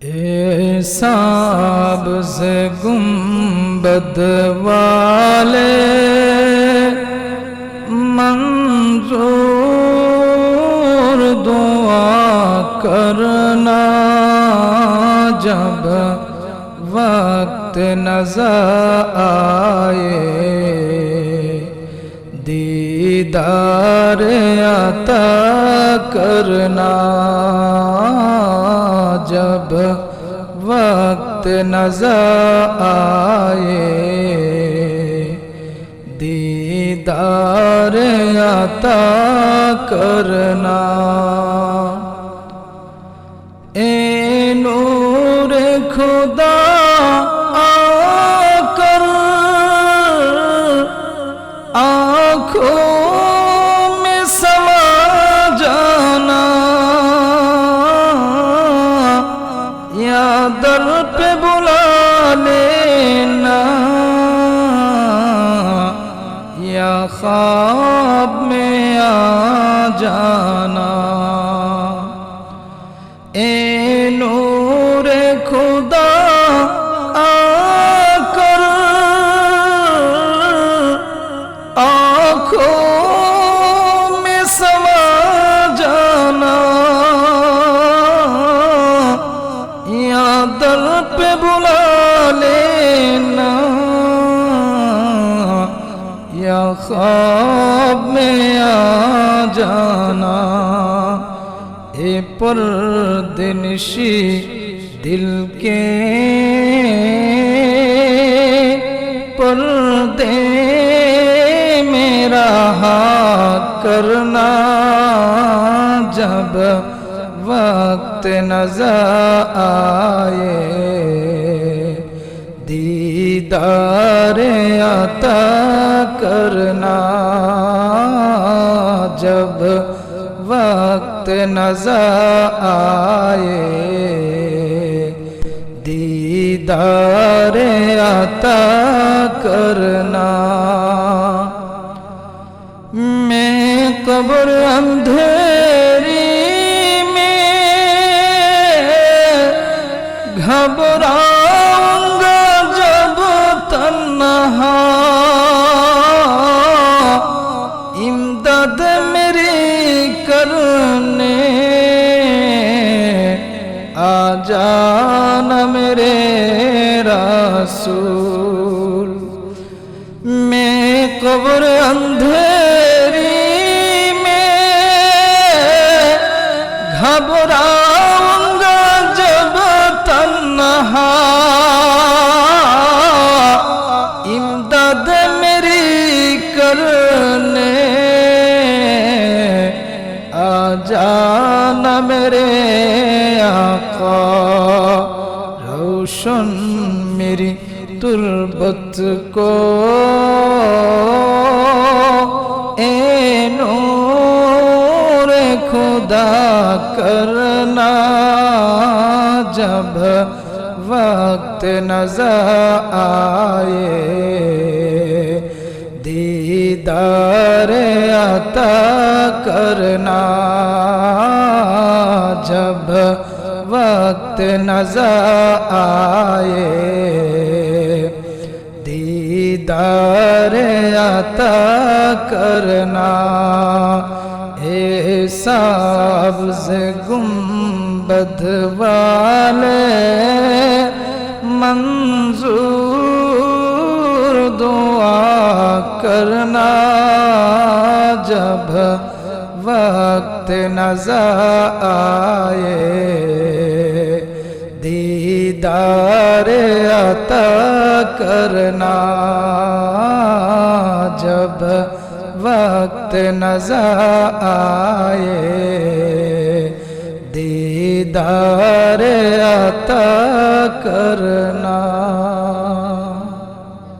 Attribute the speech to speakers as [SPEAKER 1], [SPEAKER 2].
[SPEAKER 1] ए से गुंबद वाले मंजूर दुआ करना जब वक्त नज़र आए। दीदार आता करना जब वक्त नज़र आए दीदार आता करना। ए नूर खुदा आकर आँखों या दर पे बुला लेना या ख्वाब में आ जाना ख्वाब में आ जाना। ए परदिनशी दिल के पर्दे मेरा हाथ करना। जब वक्त नज़र आए आता करना। जब वक्त नज़र आए दीदार आता करना। मैं कबर अंधेरी आ जाना मेरे रसूल मैं कब्र अंधेरी में घबराऊँगा जब तन्हा इमदद मेरी करने आ जाना मेरी तुरबत को ए नूर खुदा करना जब वक्त नज़र आए। दीदार आता करना जब वक्त नज़र आए। दीदार आता करना ए सब्ज गुंबद वाले मंजूर दुआ करना, जब वक्त नज़र आए। दीदार आता करना जब वक्त नज़र आए दीदार